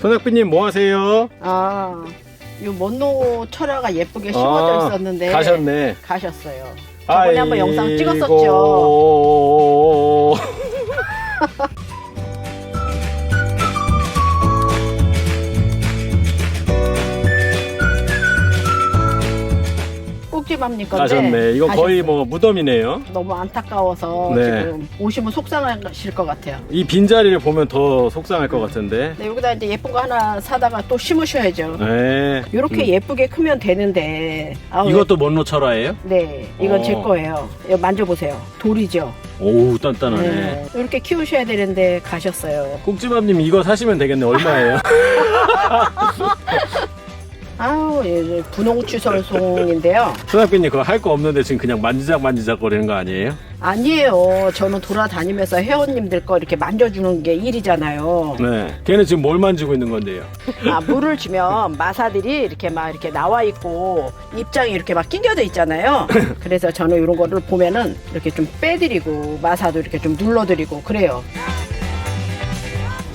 손학비님 뭐 하세요? 아, 요 먼노 철화가 예쁘게 심어져 아, 있었는데 가셨네. 가셨어요. 저번에 한번 영상 찍었었죠. 아이고. 건데 가셨네. 이거 거의 가셨어요. 뭐 무덤이네요. 너무 안타까워서 네. 지금 오시면 속상하실 것 같아요. 이 빈자리를 보면 더 속상할 것 같은데. 네, 여기다 이제 예쁜 거 하나 사다가 또 심으셔야죠. 네. 이렇게 음. 예쁘게 크면 되는데 아우, 이것도 먼로 철화예요? 네, 이건 어. 제 거예요. 이거 만져보세요. 돌이죠. 오우 단단하네. 네. 이렇게 키우셔야 되는데 가셨어요. 꼭지밥님 이거 사시면 되겠네. 얼마예요? 아우, 예, 분홍 추설송인데요. 손학비님 그거 할 거 없는데 지금 그냥 만지작 만지작 거리는 거 아니에요? 아니에요. 저는 돌아다니면서 회원님들 거 이렇게 만져주는 게 일이잖아요. 네. 걔는 지금 뭘 만지고 있는 건데요? 아, 물을 주면 마사들이 이렇게 막 이렇게 나와 있고 입장이 이렇게 막 낑겨져 있잖아요. 그래서 저는 이런 거를 보면은 이렇게 좀 빼드리고 마사도 이렇게 좀 눌러드리고 그래요.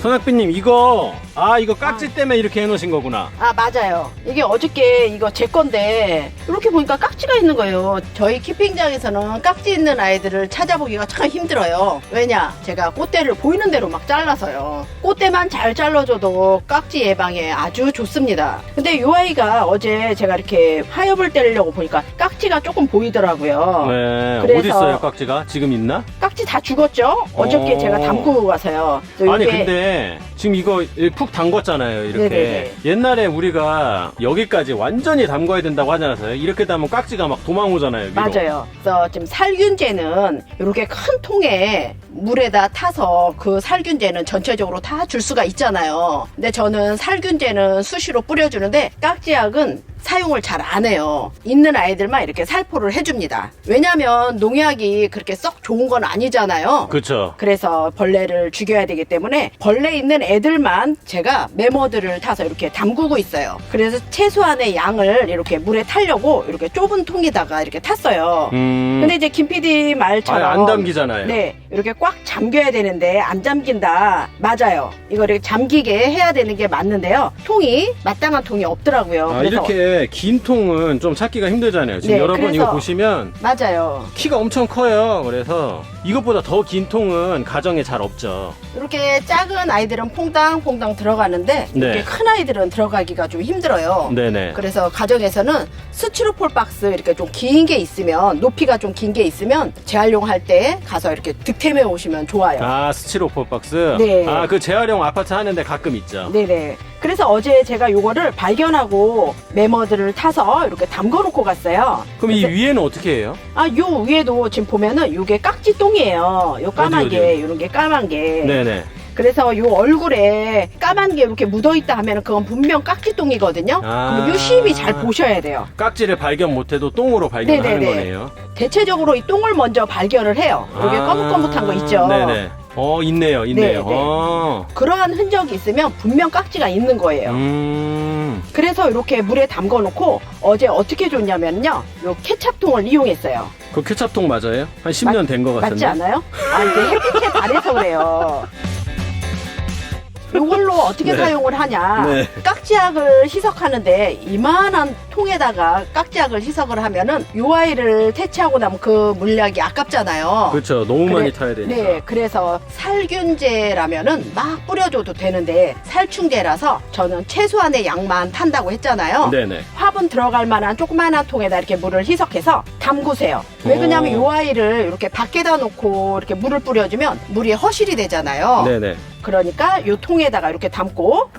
손학비님 이거 아 이거 깍지 때문에 이렇게 해놓으신 거구나. 아 맞아요. 이게 어저께 이거 제 건데 이렇게 보니까 깍지가 있는 거예요. 저희 키핑장에서는 깍지 있는 아이들을 찾아보기가 참 힘들어요. 왜냐? 제가 꽃대를 보이는 대로 막 잘라서요. 꽃대만 잘 잘라줘도 깍지 예방에 아주 좋습니다. 근데 이 아이가 어제 제가 이렇게 화엽을 떼려고 보니까 깍지가 조금 보이더라고요. 네. 어디 있어요 깍지가? 지금 있나? 깍지 다 죽었죠? 어저께 어. 제가 담그고 가서요. 그래서 아니 이게 근데 지금 이거 푹 담궜잖아요 이렇게 네네네. 옛날에 우리가 여기까지 완전히 담궈야 된다고 하지 않았어요? 이렇게 담으면 깍지가 막 도망오잖아요 위로. 맞아요. 그래서 지금 살균제는 이렇게 큰 통에 물에다 타서 그 살균제는 전체적으로 다 줄 수가 있잖아요. 근데 저는 살균제는 수시로 뿌려주는데 깍지약은 사용을 잘 안 해요. 있는 아이들만 이렇게 살포를 해줍니다. 왜냐면 농약이 그렇게 썩 좋은 건 아니잖아요. 그쵸 그래서 벌레를 죽여야 되기 때문에 벌레 있는 애들만 제가 메모들을 타서 이렇게 담그고 있어요. 그래서 최소한의 양을 이렇게 물에 타려고 이렇게 좁은 통에다가 이렇게 탔어요. 음... 근데 이제 김 PD 말처럼 아니, 안 담기잖아요 네 이렇게 꽉 잠겨야 되는데 안 잠긴다 맞아요 이거 이렇게 잠기게 해야 되는 게 맞는데요 통이 마땅한 통이 없더라고요 아, 그래서 이렇게 긴 통은 좀 찾기가 힘들잖아요 지금 네, 여러분 그래서- 이거 보시면 맞아요 키가 엄청 커요 그래서 이것보다 더 긴 통은 가정에 잘 없죠 이렇게 작은 아이들은 퐁당퐁당 들어가는데 이렇게 네. 큰 아이들은 들어가기가 좀 힘들어요 네네 그래서 가정에서는 스티로폴 박스 이렇게 좀 긴 게 있으면 높이가 좀 긴 게 있으면 재활용할 때 가서 이렇게 득템해 오시면 좋아요. 아 스티로폼 박스? 네. 아그 재활용 아파트 하는데 가끔 있죠 네네. 그래서 어제 제가 요거를 발견하고 메머들을 타서 이렇게 담궈 놓고 갔어요. 그럼 이 위에는 어떻게 해요? 아, 요 위에도 지금 보면은 요게 깍지 똥이에요. 요 까만 어디, 게, 요런 게 까만 게. 네네 그래서 요 얼굴에 까만 게 이렇게 묻어 있다 하면은 그건 분명 깍지똥이거든요. 아. 그럼 유심히 잘 보셔야 돼요. 깍지를 발견 못해도 똥으로 발견하는 네네네. 거네요 대체적으로 이 똥을 먼저 발견을 해요. 요게 아. 거뭇거뭇한 거 있죠. 네네 어 있네요 있네요 네 네. 어. 그러한 흔적이 있으면 분명 깍지가 있는 거예요. 음. 그래서 이렇게 물에 담궈 놓고 어제 어떻게 줬냐면요. 요 케찹통을 이용했어요. 그 케찹통 맞아요? 한 10년 된 것 같은데 맞지 않아요? 아, 이게 햇빛에 반해서 그래요. 요걸로 어떻게 네. 사용을 하냐. 네. 깍지약을 희석하는데 이만한 통에다가 깍지약을 희석을 하면은 요 아이를 퇴치하고 나면 그 물약이 아깝잖아요. 그렇죠 너무 그래- 많이 타야 되니까 네, 그래서 살균제라면은 막 뿌려줘도 되는데 살충제라서 저는 최소한의 양만 탄다고 했잖아요. 네네 화분 들어갈 만한 조그마한 통에다 이렇게 물을 희석해서 담그세요. 왜 그러냐면 오. 이 아이를 이렇게 밖에다 놓고 이렇게 물을 뿌려주면 물이 허실이 되잖아요. 네네 그러니까 이 통에다가 이렇게 담고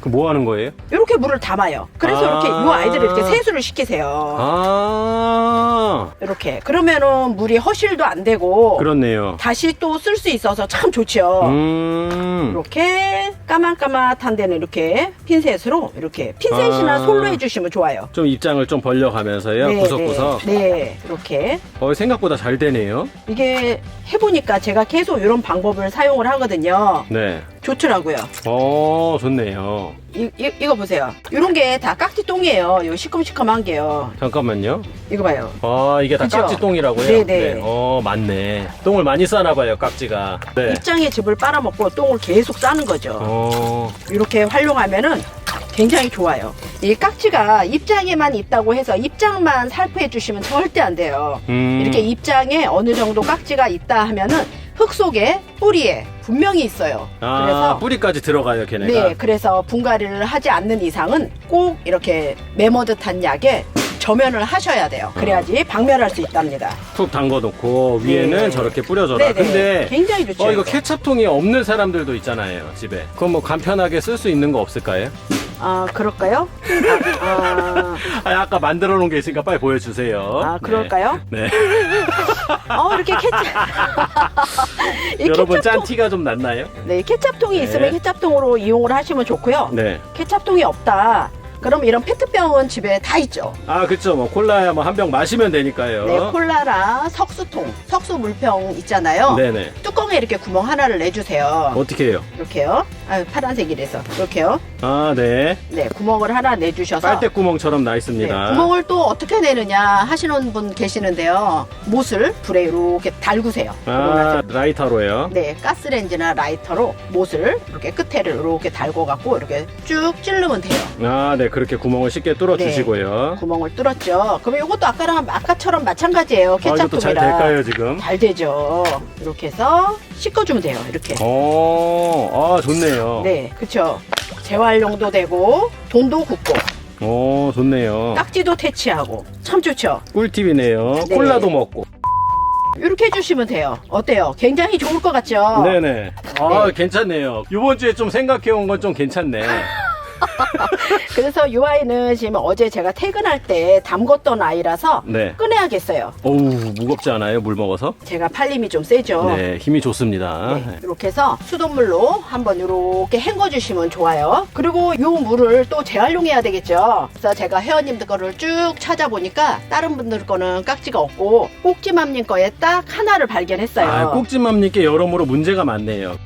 그 뭐 하는 거예요? 이렇게 물을 담아요. 그래서 아. 이렇게 이 아이들을 이렇게 세수를 시키세요. 아 이렇게 그러면은 물이 허실도 안 되고 그렇네요 다시 또 쓸 수 있어서 참 좋죠. 음 이렇게 까만까만한 데는 이렇게 핀셋으로 이렇게 핀셋이나 아. 솔로 해주시면 좋아요. 좀 입장을 좀 벌려가면서요 구석구석 네, 네, 이렇게 어, 생각보다 잘 되네요 이게 해보니까 제가 계속 이런 방법을 사용을 하거든요. 네 좋더라고요. 어, 좋네요. 이, 이, 이거 보세요. 이런 게 다 깍지똥이에요. 요 시큼시큼한 게요. 잠깐만요. 이거 봐요. 아, 이게 다 그죠? 깍지똥이라고요? 네네. 어, 맞네. 똥을 많이 싸나 봐요, 깍지가. 네. 입장에 즙을 빨아먹고 똥을 계속 싸는 거죠. 어, 이렇게 활용하면은 굉장히 좋아요. 이 깍지가 입장에만 있다고 해서 입장만 살포해 주시면 절대 안 돼요. 음. 이렇게 입장에 어느 정도 깍지가 있다 하면은 흙 속에 뿌리에 분명히 있어요. 아, 그래서 뿌리까지 들어가요, 걔네가. 네, 그래서 분갈이를 하지 않는 이상은 꼭 이렇게 메머듯한 약에 점연을 하셔야 돼요. 그래야지 박멸할 수 있답니다. 푹 담궈 놓고 위에는 네. 저렇게 뿌려줘라. 네네. 근데 굉장히 좋죠. 어 이거 케찹통이 없는 사람들도 있잖아요 집에. 그럼 뭐 간편하게 쓸 수 있는 거 없을까요? 아 그럴까요? 아, 아 아까 만들어 놓은 게 있으니까 빨리 보여주세요. 아, 아, 그럴까요? 네. 네. 어 이렇게 케찹. 이 여러분 케찹통- 짠 티가 좀 났나요? 네, 케찹통이 네. 있으면 케찹통으로 이용을 하시면 좋고요. 네. 케찹통이 없다. 그럼 이런 페트병은 집에 다 있죠. 아 그쵸 뭐 콜라야 뭐 한 병 마시면 되니까요. 네, 콜라랑 석수통, 석수 물병 있잖아요. 네네. 뚜껑에 이렇게 구멍 하나를 내주세요. 어떻게 해요? 이렇게요. 아, 파란색이라서 이렇게요. 아 네. 네, 구멍을 하나 내주셔서 빨대 구멍처럼 나 네, 있습니다. 구멍을 또 어떻게 내느냐 하시는 분 계시는데요. 못을 불에 이렇게 달구세요. 아 라이터로요. 네, 가스레인지나 라이터로 못을 이렇게 끝에를 이렇게 달궈 갖고 이렇게 쭉 찌르면 돼요. 아 네 그렇게 구멍을 쉽게 뚫어 네. 주시고요. 구멍을 뚫었죠. 그럼 이것도 아까랑 아까처럼 마찬가지예요. 아 이것도 잘 케찹통이랑. 될까요 지금? 잘 되죠. 이렇게 해서 씻어주면 돼요. 이렇게. 어, 아 좋네요. 네, 그쵸. 재활용도 되고 돈도 굳고 어 좋네요. 딱지도 퇴치하고 참 좋죠. 꿀팁이네요. 네. 콜라도 먹고. 이렇게 해주시면 돼요. 어때요? 굉장히 좋을 것 같죠? 네네. 아 네. 괜찮네요. 이번 주에 좀 생각해 온 건 좀 괜찮네. 그래서 이 아이는 지금 어제 제가 퇴근할 때 담궜던 아이라서 네. 꺼내야겠어요. 어우 무겁지 않아요? 물 먹어서? 제가 팔림이 좀 세죠. 네 힘이 좋습니다. 네, 이렇게 해서 수돗물로 한번 이렇게 헹궈 주시면 좋아요. 그리고 이 물을 또 재활용해야 되겠죠. 그래서 제가 회원님들 거를 쭉 찾아보니까 다른 분들 거는 깍지가 없고 꼭지맘님 거에 딱 하나를 발견했어요. 아 꼭지맘님께 여러모로 문제가 많네요.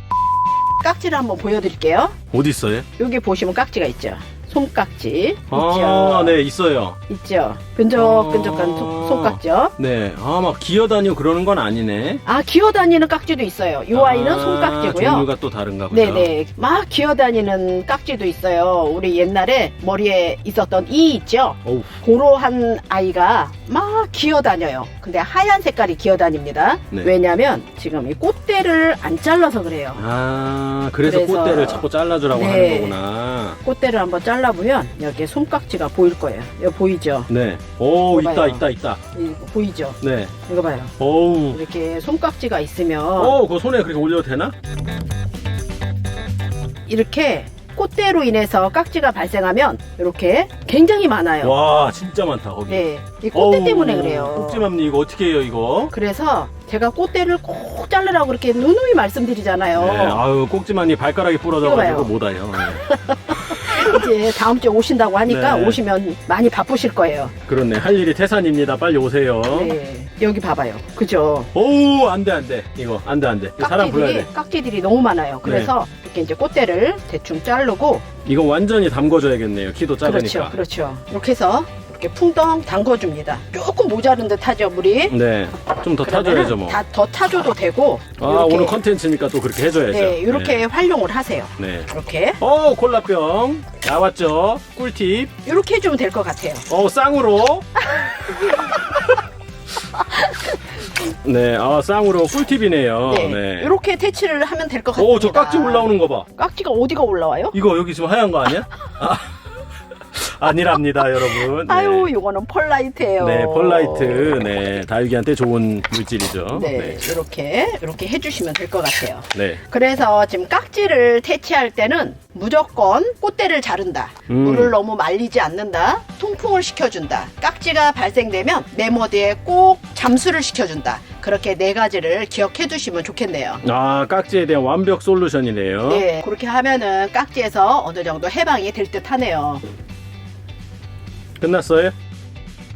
깍지를 한번 보여드릴게요. 어디 있어요? 여기 보시면 깍지가 있죠. 솜깍지 있죠. 아, 네 있어요. 있죠. 끈적끈적한 어. 솜- 솜깍지요. 네. 아 막 기어다니고 그러는 건 아니네. 아 기어다니는 깍지도 있어요. 이 아이는 아, 솜깍지고요. 종류가 또 다른가 보죠. 네네. 막 기어다니는 깍지도 있어요. 우리 옛날에 머리에 있었던 이 있죠? 어우. 고로한 아이가 막 기어다녀요. 근데 하얀 색깔이 기어다닙니다. 네. 왜냐면 지금 이 꽃대를 안 잘라서 그래요. 아 그래서, 그래서- 꽃대를 자꾸 잘라주라고 네. 하는 거구나. 꽃대를 한번 잘라보면 여기 솜깍지가 보일 거예요. 여기 보이죠? 네. 오 이거 있다 봐요. 있다 있다. 이거 보이죠? 네. 이거 봐요. 어우. 이렇게 솜깍지가 있으면 어, 그거 손에 그렇게 올려도 되나? 이렇게 꽃대로 인해서 깍지가 발생하면 이렇게 굉장히 많아요. 와, 진짜 많다, 거기. 네, 이 꽃대 어우, 때문에 그래요. 꼭지맘니 이거 어떻게 해요, 이거? 그래서 제가 꽃대를 꼭 자르라고 그렇게 누누이 말씀드리잖아요. 네, 아유, 꼭지맘니 발가락이 부러져가지고 이거 봐요. 못 와요. 네. 이제 다음 주에 오신다고 하니까 네. 오시면 많이 바쁘실 거예요. 그렇네. 할 일이 태산입니다. 빨리 오세요. 네, 여기 봐봐요. 그죠? 오우, 안 돼, 안 돼. 이거, 안 돼, 안 돼. 이거 사람 불러야 깍지들이, 돼. 깍지들이 너무 많아요. 그래서 이렇게 이제 꽃대를 대충 자르고 이거 완전히 담궈줘야겠네요. 키도 그렇죠, 작으니까. 그렇죠. 이렇게 해서 이렇게 풍덩 담궈줍니다. 조금 모자른 듯 하죠, 물이? 네. 좀 더 타줘야죠, 뭐. 다 더 타줘도 되고. 아, 이렇게, 오늘 컨텐츠니까 또 그렇게 해줘야죠. 네, 이렇게 활용을 하세요. 네. 이렇게 어, 콜라병. 나왔죠? 꿀팁. 이렇게 해주면 될 것 같아요. 어, 쌍으로. 네, 아, 쌍으로 꿀팁이네요. 네, 네. 이렇게 퇴치를 하면 될 것 같아요. 오, 저 깍지 올라오는 거 봐. 깍지가 어디가 올라와요? 이거 여기 지금 하얀 거 아니야? 아, 아니랍니다, 여러분. 네. 아유, 이거는 펄라이트예요. 네, 펄라이트. 네, 다육이한테 좋은 물질이죠. 네, 이렇게 이렇게 해주시면 될 것 같아요. 네. 그래서 지금 깍지를 퇴치할 때는 무조건 꽃대를 자른다. 음. 물을 너무 말리지 않는다. 통풍을 시켜준다. 깍지가 발생되면 메모드에 꼭 잠수를 시켜준다. 그렇게 네 가지를 기억해 두시면 좋겠네요. 아, 깍지에 대한 완벽 솔루션이네요. 네, 그렇게 하면은 깍지에서 어느 정도 해방이 될 듯 하네요. 끝났어요?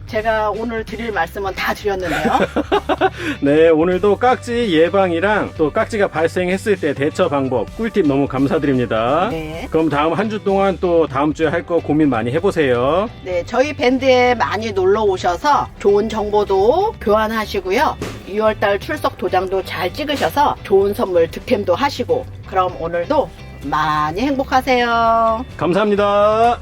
제가 오늘 드릴 말씀은 다 드렸는데요. 네, 오늘도 깍지 예방이랑 또 깍지가 발생했을 때 대처 방법 꿀팁 너무 감사드립니다. 네. 그럼 다음 한 주 동안 또 다음 주에 할 거 고민 많이 해보세요. 네, 저희 밴드에 많이 놀러 오셔서 좋은 정보도 교환하시고요. 6월달 출석 도장도 잘 찍으셔서 좋은 선물 득템도 하시고, 그럼 오늘도 많이 행복하세요. 감사합니다.